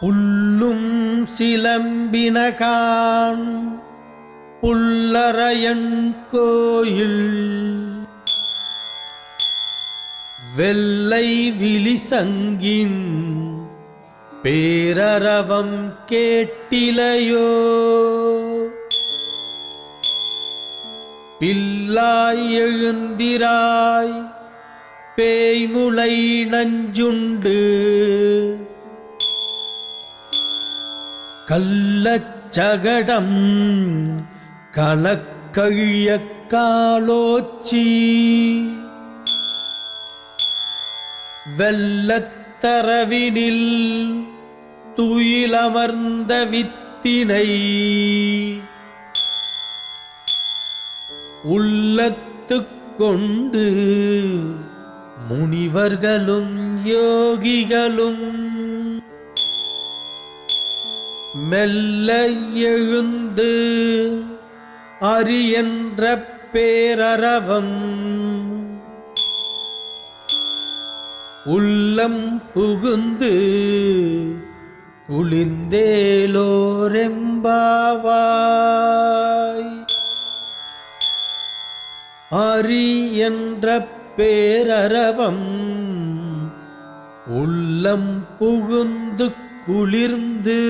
புல்லும் சிலம்பினகான் புல்லறையன் கோயில். வெள்ளை விழிசங்கின் பேரரவம் கேட்டிலையோ. பில்லாய் எழுந்திராய் பேய்முளை நஞ்சுண்டு கள்ளச்சகடம் கலக்கழிய காலோச்சி. வெள்ளத்தரவினில் துயிலமர்ந்த வித்தினை. உள்ளத்துக் கொண்டு முனிவர்களும் யோகிகளும் மெல்ல எழுந்து அரியன்ற பேரரவம். உள்ளம் புகுந்து குளிந்தேலோரெம்பாவாய் அரி என்ற பேரரவம். உள்ளம் புகுந்து குளிர்ந்து